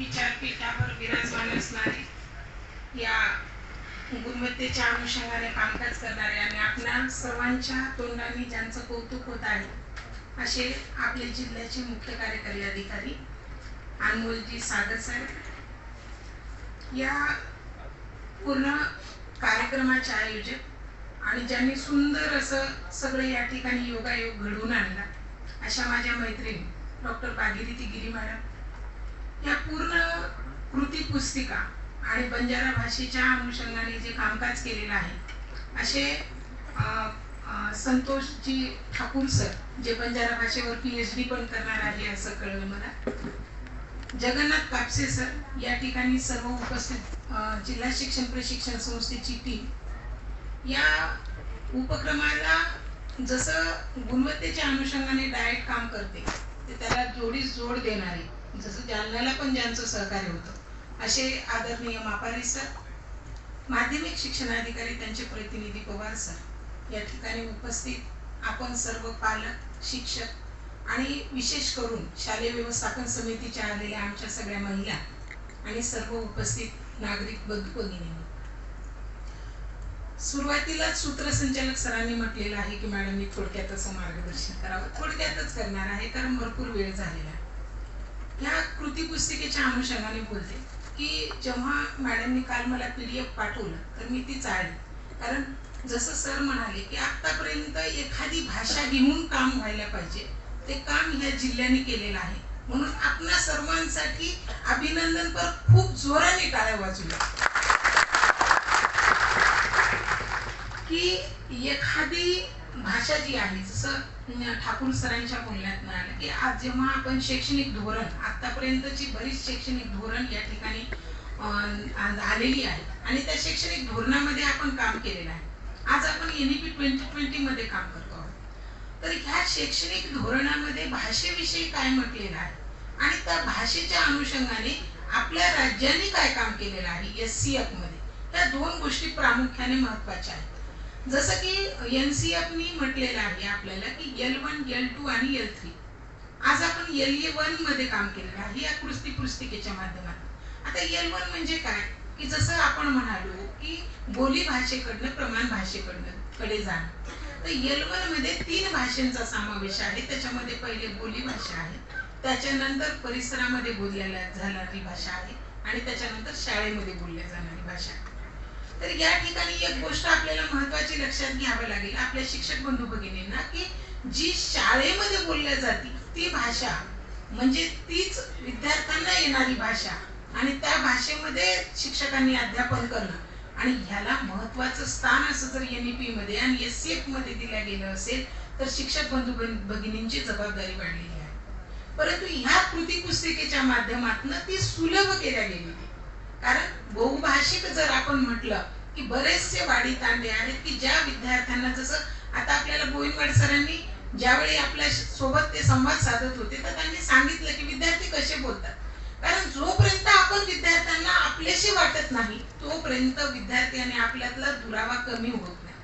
विचारपीठावर विराजमान असणारे या गुणवत्तेच्या अनुषंगाने कामकाज करणारे आणि आपल्या सर्वांच्या तोंडाने ज्यांचं कौतुक होत आहे असे आपले जिल्ह्याचे मुख्य कार्यकारी अधिकारी अनमोलजी सागर साहेब. या पूर्ण कार्यक्रमाचे आयोजक आणि ज्यांनी सुंदर असं सगळं या ठिकाणी योगायोग घडवून आणला अशा माझ्या मैत्रिणी डॉक्टर भागीरथी गिरी मॅडम या पूर्ण कृती पुस्तिका आणि बंजारा भाषेच्या अनुषंगाने जे कामकाज केलेलं आहे असे संतोषजी ठाकूर सर जे बंजारा भाषेवर पी एच डी पण करणार आहे असं कळलं मला. जगन्नाथ कापसे सर या ठिकाणी सर्व उपस्थित जिल्हा शिक्षण प्रशिक्षण संस्थेची टीम या उपक्रमाला जसं गुणवत्तेच्या अनुषंगाने डायट काम करते ते त्याला जोडीस जोड देणारे जसं जालन्याला पण ज्यांचं सहकार्य होतं. असे आदरणीय मापारी सर माध्यमिक शिक्षणाधिकारी त्यांचे प्रतिनिधी पवार सर या ठिकाणी उपस्थित आपण सर्व पालक शिक्षक आणि विशेष करून शालेय व्यवस्थापन समितीच्या आलेल्या आमच्या सगळ्या महिला आणि सर्व उपस्थित नागरिक बंधू भगिनी सुरुवातीलाच सूत्रसंचालक सरांनी म्हटलेलं आहे की मॅडम मी थोडक्यात असं मार्गदर्शन करावं. थोडक्यातच करणार आहे कारण भरपूर वेळ झालेला आहे. या कृती पुस्तिकेच्या अनुषंगाने बोलते की जेव्हा मॅडमनी काल मला पी डी एफ पाठवलं तर मी ती चाळली. कारण जसं सर म्हणाले की आतापर्यंत एखादी भाषा घेऊन काम व्हायला पाहिजे ते काम ह्या जिल्ह्याने केलेलं आहे. म्हणून आपणा सर्वांसाठी अभिनंदन पर खूप जोराने टाळ्या वाजूया की एखादी भाषा जी आहे जसं ठाकूर सरांच्या बोलण्यात आलं की आज जेव्हा आपण शैक्षणिक धोरण आतापर्यंतची बरीच शैक्षणिक धोरण या ठिकाणी आलेली आहे आणि त्या शैक्षणिक धोरणामध्ये आपण काम केलेलं आहे. आज आपण N E P twenty twenty मध्ये काम करतो आहोत. तर ह्या शैक्षणिक धोरणामध्ये भाषेविषयी काय म्हटलेलं आहे? आणि त्या भाषेच्या अनुषंगाने आपल्या राज्याने काय काम केलेलं आहे? एस सी एफमध्ये. त्या दोन गोष्टी प्रामुख्याने महत्त्वाच्या आहेत. जसं की एन सी एफनी म्हटलेलं आहे आपल्याला की एल वन एल टू आणि एल थ्री आज आपण एल ए वनमध्ये काम केलेलं आहे या कृती पुस्तिकेच्या माध्यमातून. आता एल वन म्हणजे काय? की जसं आपण म्हणालो की बोली भाषेकडनं प्रमाण भाषेकडनं कडे जाणं. तर एल वनमध्ये तीन भाषांचा समावेश आहे. त्याच्यामध्ये पहिले बोली भाषा आहे त्याच्यानंतर परिसरामध्ये बोलल्या जाणारी भाषा आहे आणि त्याच्यानंतर शाळेमध्ये बोलल्या जाणारी भाषा आहे. तर या ठिकाणी एक गोष्ट आपल्याला महत्वाची लक्षात घ्यावी लागेल. आपल्या शिक्षक बंधू भगिनींना की जी शाळेमध्ये बोलल्या जाते ती भाषा म्हणजे तीच विद्यार्थ्यांना येणारी भाषा आणि त्या भाषेमध्ये शिक्षकांनी अध्यापन करणं. आणि ह्याला महत्वाचं स्थान असं जर एन ई पी मध्ये आणि एस सी एफमध्ये दिलं गेलं असेल तर शिक्षक बंधू भगिनींची जबाबदारी वाढलेली आहे. परंतु ह्या कृती पुस्तिकेच्या माध्यमातून ती सुलभ केल्या गेलेली कारण बहुभाषिक जर आपण म्हटलं की बरेचसे वाडी तांडे आहेत की ज्या विद्यार्थ्यांना जसं आता आपल्याला गोविंदवाड सरांनी ज्यावेळी आपल्यासोबत ते संवाद साधत होते तर त्यांनी सांगितलं की विद्यार्थी कसे बोलतात. कारण जोपर्यंत आपण विद्यार्थ्यांना आपलेशी वाटत नाही तोपर्यंत विद्यार्थी आणि आपल्यातला दुरावा कमी होत नाही.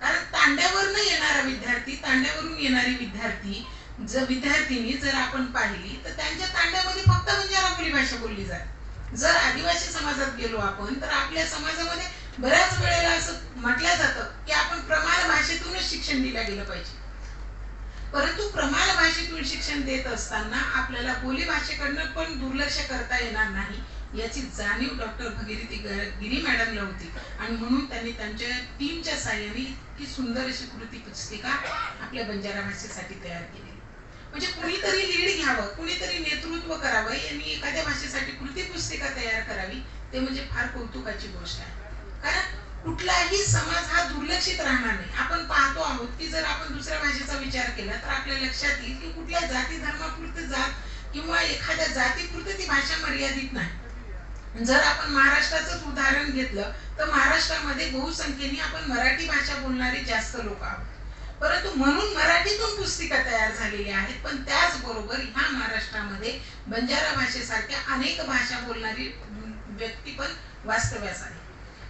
कारण तांड्यावरनं येणारा विद्यार्थी तांड्यावरून येणारी विद्यार्थी जर विद्यार्थिनी जर आपण पाहिली तर त्यांच्या तांड्यामध्ये फक्त म्हणजे आपली भाषा बोलली जाते. जर आदिवासी समाजात गेलो आपण तर आपल्या समाजामध्ये बऱ्याच वेळेला असं म्हटलं जातं की आपण प्रमाण भाषेतूनच शिक्षण दिलं गेलं पाहिजे. परंतु प्रमाण भाषेतून शिक्षण देत असताना आपल्याला बोली भाषेकडनं पण दुर्लक्ष करता येणार नाही याची जाणीव डॉक्टर भगीरथी ग- गिरी मॅडमला होती. आणि म्हणून त्यांनी त्यांच्या टीमच्या साह्याने इतकी सुंदर अशी कृती पुस्तिका आपल्या बंजारा भाषेसाठी तयार केली. म्हणजे कुणीतरी लीड घ्यावं कुणीतरी नेतृत्व करावं यांनी एखाद्या भाषेसाठी कृती पुस्तिका तयार करावी ते म्हणजे फार कौतुकाची गोष्ट आहे. कारण कुठलाही समाज हा दुर्लक्षित राहणार नाही. आपण पाहतो आहोत की जर आपण दुसऱ्या भाषेचा विचार केला तर आपल्या लक्षात येईल की कुठल्या जाती धर्मापुरते जात किंवा एखाद्या जातीपुरते ती भाषा मर्यादित नाही. जर आपण महाराष्ट्राचंच उदाहरण घेतलं तर महाराष्ट्रामध्ये बहुसंख्येने आपण मराठी भाषा बोलणारे जास्त लोक आहोत. परंतु म्हणून मराठीतून पुस्तिका तयार झालेल्या आहेत पण त्याचबरोबर ह्या महाराष्ट्रामध्ये बंजारा भाषेसारख्या अनेक भाषा बोलणारी व्यक्ती पण वास्तव्यास आहे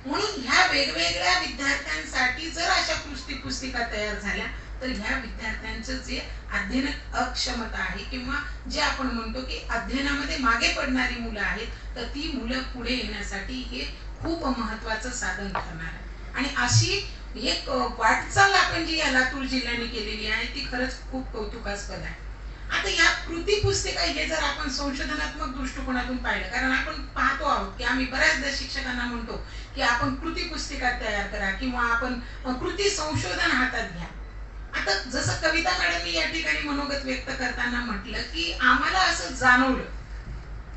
म्हणून ह्या वेगवेगळ्या विद्यार्थ्यांसाठी जर अशा पुस्ती पुस्तिका तयार झाल्या तर ह्या विद्यार्थ्यांचं जे अध्ययन अक्षमता आहे किंवा जे आपण म्हणतो की अध्ययनामध्ये मागे पडणारी मुलं आहेत तर ती मुलं पुढे येण्यासाठी हे खूप महत्वाचं साधन ठरणार आहे. आणि अशी एक वाटचाल आपण जी या लातूर जिल्ह्याने केलेली आहे ती खरंच खूप कौतुकास्पद आहे. आता या कृती पुस्तिका हे जर आपण संशोधनात्मक दृष्टिकोनातून पाहिलं कारण आपण पाहतो आहोत की आम्ही बऱ्याचदा शिक्षकांना म्हणतो की आपण कृती पुस्तिका तयार करा किंवा आपण कृती संशोधन हातात घ्या. आता जसं कविता मॅडमनी या ठिकाणी मनोगत व्यक्त करताना म्हटलं की आम्हाला असं जाणवलं.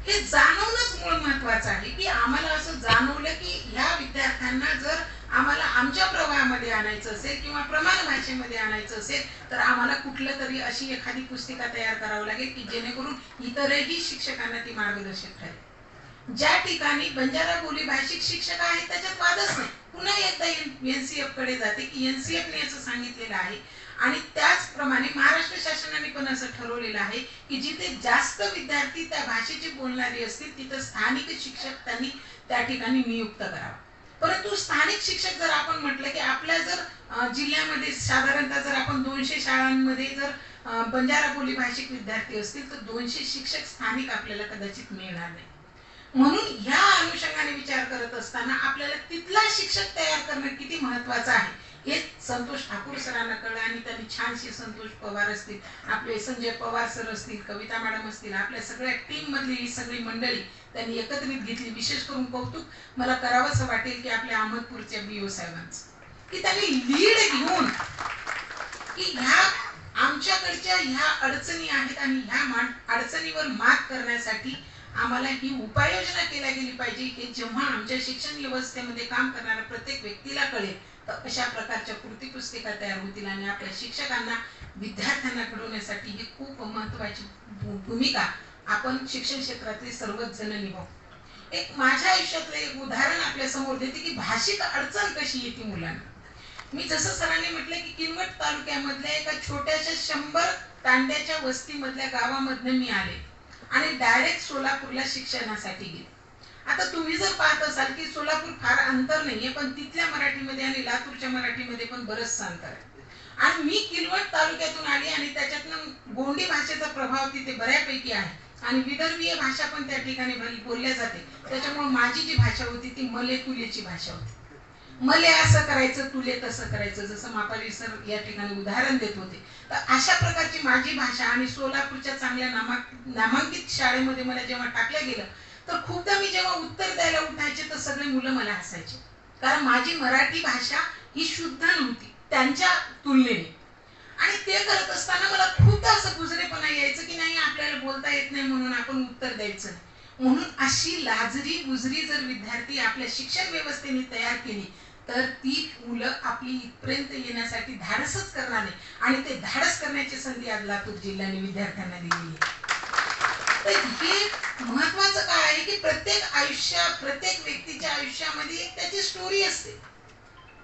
हे जाणवणंच मूळ महत्वाचं आहे की आम्हाला असं जाणवलं की ह्या विद्यार्थ्यांना जर आम्हाला आमच्या प्रवाहामध्ये आणायचं असेल किंवा प्रमाण भाषेमध्ये आणायचं असेल तर आम्हाला कुठलं तरी अशी एखादी पुस्तिका तयार करावं लागेल की जेणेकरून इतरही शिक्षकांना ती मार्गदर्शक ठरेल ज्या ठिकाणी बंजारा बोली भाषिक शिक्षक आहेत त्याच्यात वादच नाही. पुन्हा एकदा एनसीएफकडे जाते की एनसीएफने असं सांगितलेलं आहे. आणि त्याचप्रमाणे महाराष्ट्र शासनाने पण असं ठरवलेलं आहे की जिथे जास्त विद्यार्थी त्या भाषेचे बोलणारे असतील तिथं स्थानिक शिक्षक त्यांनी त्या ठिकाणी नियुक्त करावा. परंतु स्थानिक शिक्षक जर आपण म्हटलं की आपल्या जर जिल्ह्यामध्ये साधारणतः जर आपण दोनशे शाळांमध्ये जर बंजारा बोली भाषिक विद्यार्थी असतील तर दोनशे शिक्षक स्थानिक आपल्याला कदाचित मिळणार नाही. म्हणून ह्या अनुषंगाने विचार करत असताना आपल्याला तिथला शिक्षक तयार करणं किती महत्वाचं आहे हे संतोष ठाकूर सरांना कळलं आणि त्यांनी छानशी संतोष पवार असतील आपले संजय पवार सर असतील कविता मॅडम असतील आपल्या सगळ्या टीम मधली ही सगळी मंडळी त्यांनी एकत्रित घेतली. विशेष करून कौतुक मला करावंसं वाटेल की आपल्या अहमदपूरच्या बीओ साहेबांचं. की त्यांनी लीड घेऊन की ह्या आमच्याकडच्या ह्या अडचणी आहेत आणि ह्या अडचणीवर मात करण्यासाठी आम्हाला ही उपाययोजना केल्या गेली पाहिजे की जेव्हा आमच्या शिक्षण व्यवस्थेमध्ये काम करणाऱ्या प्रत्येक व्यक्तीला कळेल तर अशा प्रकारच्या कृती पुस्तिका तयार होतील आणि आपल्या शिक्षकांना विद्यार्थ्यांना घडवण्यासाठी ही खूप महत्वाची भूमिका आपण शिक्षण क्षेत्रातले सर्वच जण निभावू. एक माझ्या आयुष्यातलं एक उदाहरण आपल्यासमोर देते की भाषिक अडचण कशी येते मुलांना. मी जसं सरांनी म्हटलं की किनवट तालुक्यामधल्या एका छोट्याशा शंभर तांड्याच्या वस्तीमधल्या गावामधनं मी आले आणि डायरेक्ट सोलापूरला शिक्षणासाठी गेले. आता तुम्ही जर पाहत असाल की सोलापूर फार अंतर नाहीये पण तिथल्या मराठीमध्ये आणि लातूरच्या मराठीमध्ये पण बरंचसं अंतर आहे. आणि मी किलवट तालुक्यातून आली आणि त्याच्यातनं गोंडी भाषेचा प्रभाव तिथे बऱ्यापैकी आहे. आणि विदर्भीय भाषा पण त्या ठिकाणी बोलल्या जाते. त्याच्यामुळे माझी जी भाषा होती ती मले तुलेची भाषा होती. मले असं करायचं तुले तसं करायचं जसं मापाली सर या ठिकाणी उदाहरण देत होते. तर अशा प्रकारची माझी भाषा आणि सोलापूरच्या चांगल्या नामांकित शाळेमध्ये मला जेव्हा टाकलं गेलं तर खूपदा मी जेव्हा उत्तर द्यायला उठायचे तर सगळे मुलं मला हसायचे. कारण माझी मराठी भाषा ही शुद्ध नव्हती त्यांच्या तुलनेने. आणि ते करत असताना मला खूपदा असं गुजरेपणा यायचं की नाही आपल्याला बोलता येत नाही म्हणून आपण उत्तर द्यायचं म्हणून अशी लाजरी गुजरी जर विद्यार्थी आपल्या शिक्षण व्यवस्थेने तयार केली तर ती मुलं आपली इथपर्यंत येण्यासाठी धाडसच करणार नाही. आणि ते धाडस करण्याची संधी आज लातूर जिल्ह्याने विद्यार्थ्यांना दिली आहे. तर हे महत्वाचं काय आहे की प्रत्येक आयुष्या प्रत्येक व्यक्तीच्या आयुष्यामध्ये एक त्याची स्टोरी असते.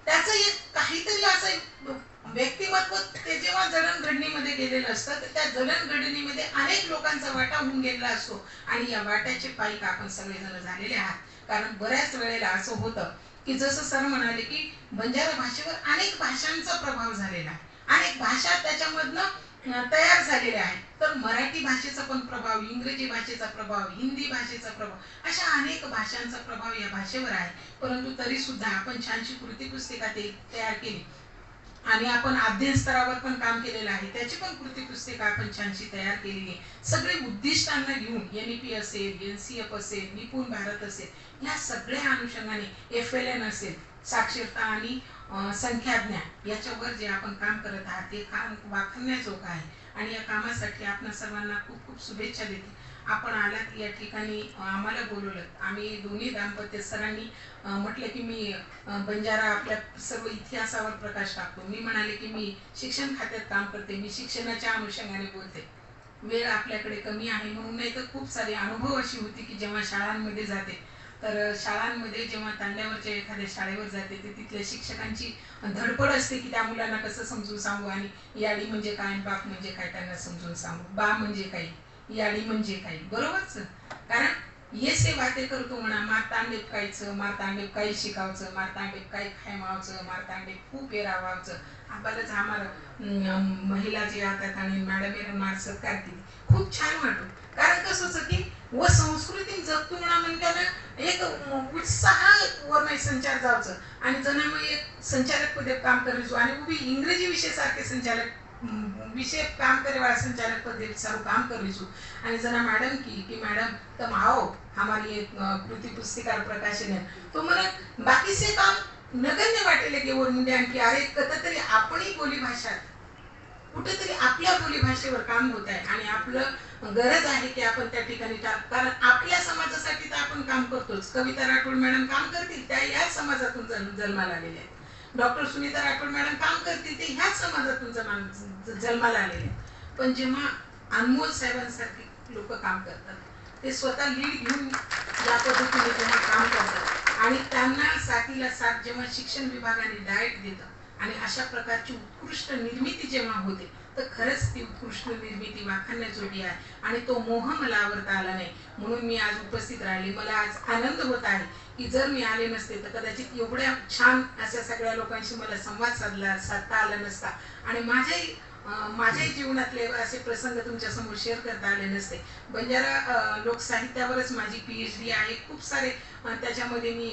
त्याचं एक काहीतरी असं व्यक्तिमत्व ते जेव्हा जडणघडणीमध्ये गेलेलं असतं तर त्या जडणघडणीमध्ये अनेक लोकांचा वाटा होऊन गेलेला असतो. आणि या वाट्याचे पाईक आपण सगळेजण झालेले आहात. कारण बऱ्याच वेळेला असं होतं की जसं सर म्हणाले की बंजारा भाषेवर अनेक भाषांचा प्रभाव झालेला आहे. अनेक भाषा त्याच्यामधनं तयार झालेल्या आहेत. तर मराठी भाषेचा पण प्रभाव इंग्रजी भाषेचा प्रभाव हिंदी भाषेचा प्रभाव अशा अनेक भाषांचा प्रभाव या भाषेवर आहे. परंतु तरी सुद्धा आपण छानशी कृती पुस्तिका ते तयार केली. आणि आपण अध्ययन स्तरावर पण काम केलेलं आहे. त्याची पण कृती पुस्तिका आपण छानशी तयार केलेली आहे. सगळे उद्दिष्टांना घेऊन एन ई पी असेल एन सी एफ असेल निपुण भारत असेल या सगळ्या अनुषंगाने एफ एल एन असेल साक्षरता आणि संख्याज्ञान याच्यावर जे आपण काम करत आहात ते काम वाखण्याजोगं आहे. आणि या कामासाठी आपण सर्वांना खूप खूप शुभेच्छा देते. आपण आलात या ठिकाणी आम्हाला बोलवलं. आम्ही दोन्ही दाम्पत्य सरांनी म्हटलं की मी बंजारा आपल्या सर्व इतिहासावर प्रकाश टाकतो. मी म्हणाले की मी शिक्षण खात्यात काम करते मी शिक्षणाच्या अनुषंगाने बोलते. वेळ आपल्याकडे कमी आहे म्हणून नाही तर खूप सारे अनुभव अशी होती की जेव्हा शाळांमध्ये जाते तर शाळांमध्ये जेव्हा तांड्यावरच्या एखाद्या शाळेवर जाते ते तिथल्या शिक्षकांची धडपड असते की त्या मुलांना कसं समजून सांगू आणि याडी म्हणजे काय बाप म्हणजे काय त्यांना समजून सांगू बा म्हणजे काही. याडी म्हणजे काही. बरोबरच कारण ये सेवा ते करतो म्हणा मारतांडेप कायचं मारतांडेप काही शिकावचं मारतांडेप काही खायमावचं मारतांडेप खूप पेरावावचं आपल्यालाच आम्हाला महिला जे राहतात आणि मॅडम मार सत्कार केली खूप छान वाटतो कारण कसं होतं की व संस्कृती जगतो म्हणा म्हणताना एक उत्साह वरनाई संचार जावचं. आणि जण एक संचालक पदे काम करायचो आणि उभी इंग्रजी विषय सारखे संचालक अं, विषय काम करे वाला संचालक पदे सारू काम करायचो आणि जना मॅडम की की मैडम तुम आओ हमारी एक अ, कृति पुस्तिका प्रकाशन है तो मला बाकीचे काम नगण्य वाटेल की वर म्हणजे आणखी अरे कथ तरी आपणही बोली भाषा कुठेतरी आपल्या बोलीभाषेवर काम होत आहे आणि आपलं गरज आहे की आपण त्या ठिकाणी कारण आपल्या समाजासाठी तर आपण काम करतोच. कविता राठोड मॅडम काम करतील त्या याच समाजातून जन्म- जन्माला आलेल्या आहेत. डॉक्टर सुनीता राठोड मॅडम काम करतील ते ह्याच समाजातून तुमचा ज- जन्माला आलेले पण जेव्हा अनमोल साहेबांसारखे लोक काम करतात ते स्वतः लीड घेऊन या पद्धतीने जेव्हा काम करतात आणि त्यांना साथीला साथ जेव्हा शिक्षण विभागाने डाएट देतं आणि अशा प्रकारची उत्कृष्ट निर्मिती जेव्हा होते तर खरंच ती उत्कृष्ट निर्मिती वाखाणण्याजोगी आहे. आणि तो मोह मला आवडता आला नाही. म्हणून मी आज उपस्थित राहिली. मला आज आनंद होत आहे की जर मी आले नसते तर कदाचित एवढ्या छान अशा सगळ्या लोकांशी मला संवाद साधला साधता आला नसता. आणि माझ्याही माझ्या जीवनातले असे प्रसंग तुमच्यासमोर शेअर करता आले नसते. बंजारा लोकसाहित्यावरच माझी पी एच डी आहे. खूप सारे त्याच्यामध्ये मी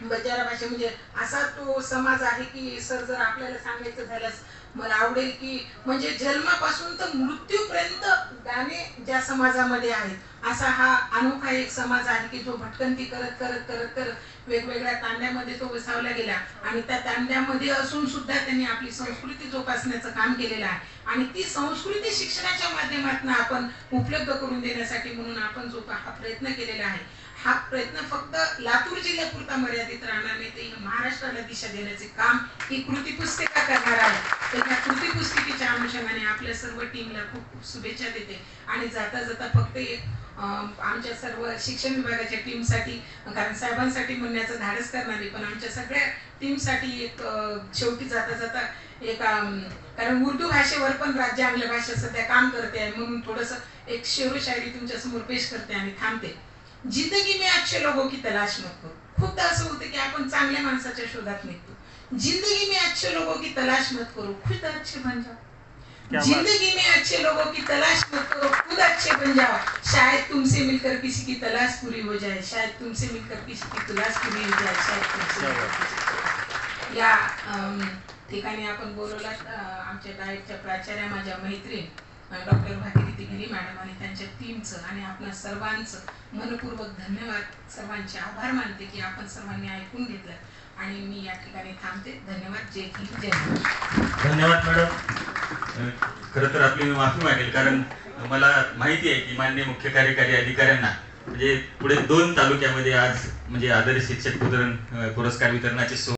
बंजारा भाषा म्हणजे असा तो समाज आहे की सर जर आपल्याला सांगायचं झाल्यास मला आवडेल की म्हणजे जन्मापासून तर मृत्यूपर्यंत गाणे ज्या समाजामध्ये आहेत असा हा अनोखा एक समाज आहे की जो भटकंती करत करत करत करत वेगवेगळ्या तांड्यामध्ये तो वसावला गेला. आणि त्या तांड्यामध्ये असून सुद्धा त्यांनी आपली संस्कृती जोपासण्याचं काम केलेलं आहे. आणि ती संस्कृती शिक्षणाच्या माध्यमातून आपण उपलब्ध करून देण्यासाठी म्हणून आपण जो हा प्रयत्न केलेला आहे. हा प्रयत्न फक्त लातूर जिल्ह्यापुरता मर्यादित राहणार नाही. ते महाराष्ट्राला दिशा देण्याचे काम ही कृती पुस्तिका करणार आहे. तर त्या कृती पुस्तिकेच्या अनुषंगाने आपल्या सर्व टीमला खूप खूप शुभेच्छा देते. आणि जाता जाता फक्त एक आमच्या सर्व शिक्षण विभागाच्या टीमसाठी कारण साहेबांसाठी म्हणण्याचं धाडस करणारी पण आमच्या सगळ्या टीमसाठी एक शेवटी जाता जाता एक कारण उर्दू भाषेवर पण राज्य आंग्ल भाषा सध्या काम करते आहे. म्हणून थोडंसं एक शेरो शायरी पेश करते आणि थांबते. जिंदगी में अच्छे लोगों की तलाश मत करो। खूपदा असं होतं की आपण चांगल्या माणसाच्या शोधात निघतो जिंदगी में अच्छे लोगों की तलाश मत करो खुद अच्छे बन जाओ। जिंदगी में अच्छे लोगों की तलाश मत करो खुद अच्छे बन जाओ। शायद तुमसे मिलकर किसी की तलाश पूरी हो जाए शायद तुमसे मिलकर किसी की तलाश पूरी हो जाए शायद तुमसे की- या ठिकाणी आपण बोलवलात अ, आमच्या डाएटच्या प्राचार्या माझ्या मैत्रीण डॉक्टर भागीरथी तिगिरी मॅडम आणि त्यांच्या टीमचं आणि आपल्या सर्वांचं मनपूर्वक धन्यवाद. सर्वांचे आभार मानते की आपण सर्वांनी ऐकून घेतलं. आणि मी या ठिकाणी थांबते. धन्यवाद. जय हिंद जय धन्यवाद मॅडम खर खरं तर आपली मी माफी मागेल कारण मला माहिती आहे की मान्य मुख्य कार्यकारी अधिकाऱ्यांना म्हणजे पुढे दोन तालुक्यामध्ये आज म्हणजे आदर्श शिक्षक पुरस्कार वितरणाचे सोहळे